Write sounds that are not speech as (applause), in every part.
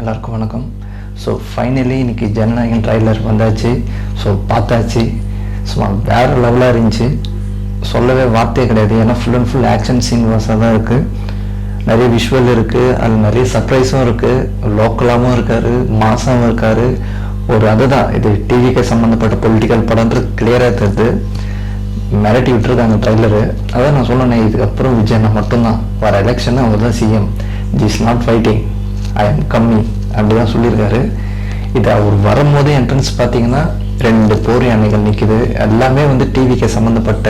எல்லாருக்கும் வணக்கம். So finally இன்னைக்கு ஜனநாயகன் ட்ரைலர் வந்தாச்சு. ஸோ பார்த்தாச்சு. ஸோ வேறு லெவலாக இருந்துச்சு. சொல்லவே வார்த்தையே கிடையாது. ஏன்னா full and full action scene வாசாக தான் இருக்குது நிறைய விஷுவல் இருக்குது அதில் நிறைய சர்ப்ரைஸும் இருக்குது லோக்கலாகவும் இருக்கார். மாசாகவும் இருக்கார். ஒரு அதுதான். இது டிவிக்கு சம்மந்தப்பட்ட பொலிட்டிக்கல் படம்ன்றது கிளியராக தருது மிரட்டி விட்டுருக்காங்க ட்ரைலரு அதான் நான் சொன்னேன் இதுக்கப்புறம் விஜயண்ணா மட்டும்தான். வர எலெக்ஷன் அவங்க தான் CM is not fighting I am கம்மி அப்படி தான் சொல்லியிருக்காரு. இது அவர் வரும்போது என்ட்ரன்ஸ் பார்த்தீங்கன்னா ரெண்டு போர் யானைகள் நிற்கிது எல்லாமே வந்து டிவிக்கு சம்மந்தப்பட்ட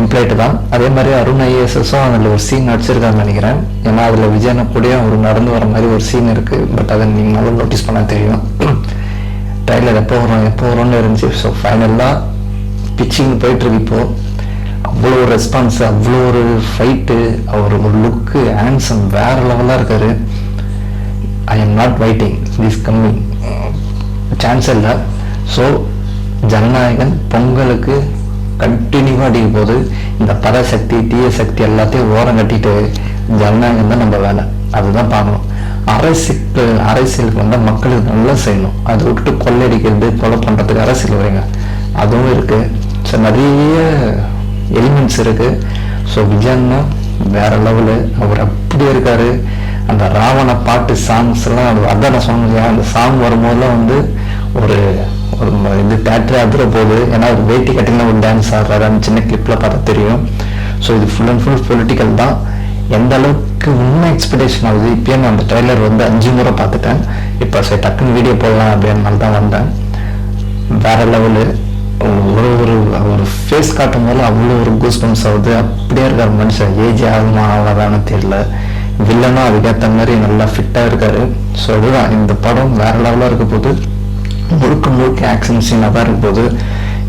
எம்ப்ளாய்ட்டு தான். அதே மாதிரி அருண் ஐஏஎஸ்எஸும் அதில் ஒரு சீன் நடிச்சிருக்காருன்னு நினைக்கிறேன். ஏன்னா அதில் விஜயனை கூட அவர் நடந்து வர மாதிரி ஒரு சீன் இருக்குது பட் அதை நீங்களும் நோட்டீஸ் பண்ண தெரியும். (clears throat) ட்ரைலர் எப்போ வரும் எப்போ வரும்னு இருந்துச்சு. ஸோ ஃபைனலாக பிச்சிங் போயிட்டுருக்கு இப்போ. அவ்வளோ ரெஸ்பான்ஸ் அவ்வளோ ஒரு ஃபைட்டு அவர் ஒரு லுக்கு ஹேண்ட்ஸம் வேற லெவலாக இருக்காரு. I am not waiting this coming chance இல்லை ஸோ ஜனநாயகன் பொங்கலுக்கு கண்டினியூவாக அடிக்கும் போது இந்த பரசக்தி தீய சக்தி எல்லாத்தையும் ஓரம் கட்டிட்டு ஜனநாயகம் தான் நம்ம வேலை. அதுதான் பார்க்கணும். அரசுக்கு அரசியலுக்கு வந்தால் மக்களுக்கு நல்லா செய்யணும். அதை விட்டுட்டு கொள்ளையடிக்கிறது கொலை பண்ணுறதுக்கு அரசியல் வரீங்க அதுவும் இருக்குது ஸோ நிறைய எலிமெண்ட்ஸ் இருக்குது ஸோ விஜயன்னா வேற லெவலு அவர் அப்படியே இருக்காரு. அந்த ராவண பாட்டு சாங்ஸ் எல்லாம் அது அதான் நான் சொன்னேன் இல்லையா? அந்த சாங் வரும்போதெல்லாம் வந்து ஒரு ஒரு இது தேட்டரே அதிர போகுது ஏன்னா ஒரு வேட்டி கட்டின ஒரு டான்ஸ் ஆடுறாரு அந்த சின்ன கிளிப்பில் பார்த்தா தெரியும். ஸோ இது ஃபுல் அண்ட் ஃபுல் பொலிட்டிக்கல் தான். எந்த அளவுக்கு உண்மை எக்ஸ்பெக்டேஷன் ஆகுது? இப்பயே நான் அந்த ட்ரெய்லர் வந்து அஞ்சு முறை பார்த்துட்டேன். இப்போ சரி டக்குன்னு வீடியோ போடலாம் அப்படின்னால தான் வந்தேன். வேற லெவலு ஒரு ஒரு ஒரு ஃபேஸ் காட்டும் போது அவ்வளோ ஒரு கூஸ் பம்ஸ் ஆகுது. அப்படியே இருக்கிற மனுஷன். ஏஜ் ஆகுமா ஆகாதான்னு தெரியல. வில்லனும் அதுக்கேற்ற மாதிரி நல்லா ஃபிட்டாக இருக்காரு. ஸோ இதுதான் இந்த படம் வேற லெவலாக இருக்க போது முழுக்க முழுக்க ஆக்ஷன் சீனாக தான் இருக்க போது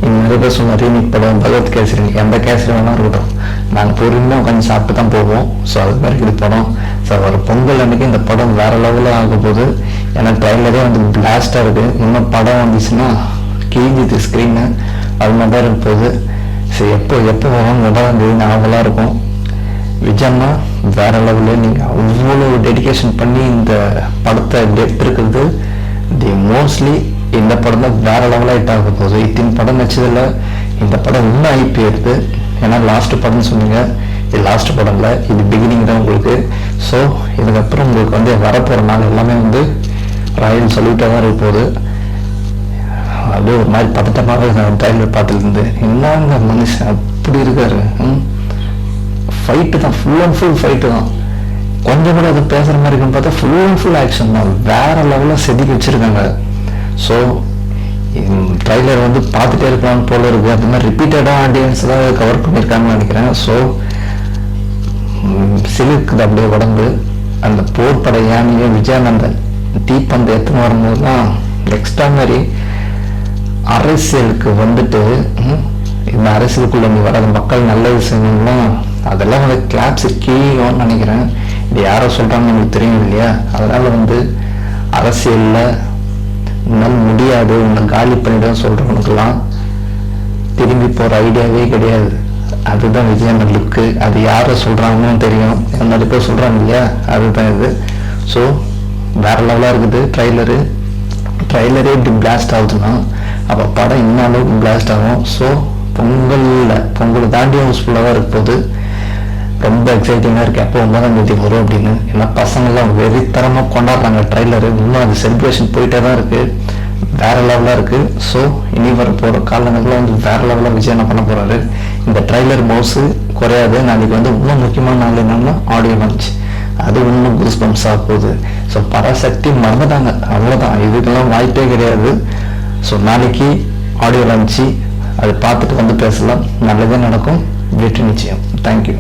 இங்கே நிறைய பேர் சொன்ன ரீமிக் படம் பகவத் கேசரி எந்த கேசரி வேணா இருக்கட்டும். நாங்கள் பொறுமையாக உட்காந்து சாப்பிட்டு தான் போவோம். ஸோ அது மாதிரி இது படம். ஸோ ஒரு பொங்கல் அன்னைக்கு இந்த படம் வேற லெவலில் ஆக போகுது ஏன்னா ட்ரெயிலரே வந்து பிளாஸ்டாக இருக்குது இன்னும் படம் வந்துச்சுன்னா கிழிஞ்சிது ஸ்க்ரீனு அது மாதிரி தான் இருக்க போகுது சரி எப்போ எப்போ வரும் முதலாம் தேதி நாவலாக இருக்கும். விஜயம்னா வேற லெவலில் நீங்கள் அவ்வளோ டெடிகேஷன் பண்ணி இந்த படத்தை இப்படி தி மோஸ்ட்லி இந்த படம் தான் வேற லெவலாக ஹிட் ஆக போகுது. இத்தின் படம் நடிச்சதில் இந்த படம் இன்னும் ஐ போயிடுது ஏன்னா லாஸ்ட் படம்னு சொன்னீங்க. இது லாஸ்ட் படம் இல்லை இது பிகினிங் தான் உங்களுக்கு. ஸோ இதுக்கப்புறம் உங்களுக்கு வந்து வரப்போகிற நாள் எல்லாமே வந்து ராயல் சொல்லிட்டே தான் இருக்க போகுது. அப்படியே ஒரு மாதிரி பதட்டமாக நான் ட்ரைலர் பார்த்துருந்து என்னங்க மனுஷன் அப்படி இருக்காரு? ஃபைட்டு தான் ஃபுல் அண்ட் ஃபுல் ஃபைட்டு தான். கொஞ்சம் கூட அது பேசுகிற மாதிரி இருக்குன்னு பார்த்தா ஃபுல் அண்ட் ஃபுல் ஆக்ஷன் தான். வேற லெவலில் செதுக்கி வச்சிருக்காங்க. ஸோ ட்ரைலர் வந்து பார்த்துட்டே இருக்கலாம் போல இருக்கு. அது மாதிரி ரிப்பீட்டடாக ஆடியன்ஸ் தான் கவர் பண்ணியிருக்காங்கன்னு நினைக்கிறேன். ஸோ சிலுக்குது அப்படியே உடம்பு. அந்த போர் படை யானையை விஜயானந்தன் தீப்பந்த எத்தனை வரும்போதுலாம் எக்ஸ்ட்ரா மாதிரி அரசியலுக்கு வந்துட்டு இந்த அரசியலுக்குள்ள நீ வராத மக்கள் நல்லது செய்யணும்னா அதெல்லாம் வந்து கிளாப்ஸ் கீழோன்னு நினைக்கிறேன். இது யாரோ சொல்கிறாங்கன்னு எனக்கு தெரியும் இல்லையா? அதனால் வந்து அரசியலில் உன்னால் முடியாது உன்னை காலி பண்ணிடும் சொல்கிறவனுக்கெல்லாம் திரும்பி போகிற ஐடியாவே கிடையாது. அதுதான் விஜயன் லுக்கு அது யாரை சொல்கிறாங்கன்னு தெரியும். நிறைய பேர் சொல்கிறாங்க இல்லையா? அதுதான் இது. ஸோ வேற லெவலாக இருக்குது ட்ரைலரு ட்ரைலரே இப்படி பிளாஸ்ட் ஆகுதுன்னா அப்போ படம் இன்னும் அளவுக்கு பிளாஸ்ட் ஆகும். ஸோ பொங்கலில் பொங்கல் தாண்டி யூஸ்ஃபுல்லாக தான் இருக்க போகுது ரொம்ப எக்ஸைட்டிங்காக இருக்கு. எப்போ ஒன்பதாம் தேதி வரும் அப்படின்னு. ஏன்னா பசங்கள்லாம் வெறித்தரமாக கொண்டாடுறாங்க. ட்ரைலரு இன்னும் அது செலிப்ரேஷன் போயிட்டே தான் இருக்குது வேற லெவலாக இருக்குது ஸோ இனி வர போகிற காலங்களில் வந்து வேற லெவலாக விஜய் என்ன பண்ண போகிறாரு இந்த ட்ரைலர் மவுஸு குறையாது. நாளைக்கு வந்து இன்னும் முக்கியமான நாள் என்னன்னா ஆடியோ லான்ச் அது இன்னும் குஸ் பம்ஸாக போகுது. ஸோ பராசக்தி மறந்துட்டாங்க. அவ்வளோதான் இதுக்கெல்லாம் வாய்ப்பே கிடையாது. ஸோ நாளைக்கு ஆடியோ லான்ச்சு அது பார்த்துட்டு வந்து பேசலாம். நல்லதே நடக்கும். வெற்றி நிச்சயம். தேங்க்யூ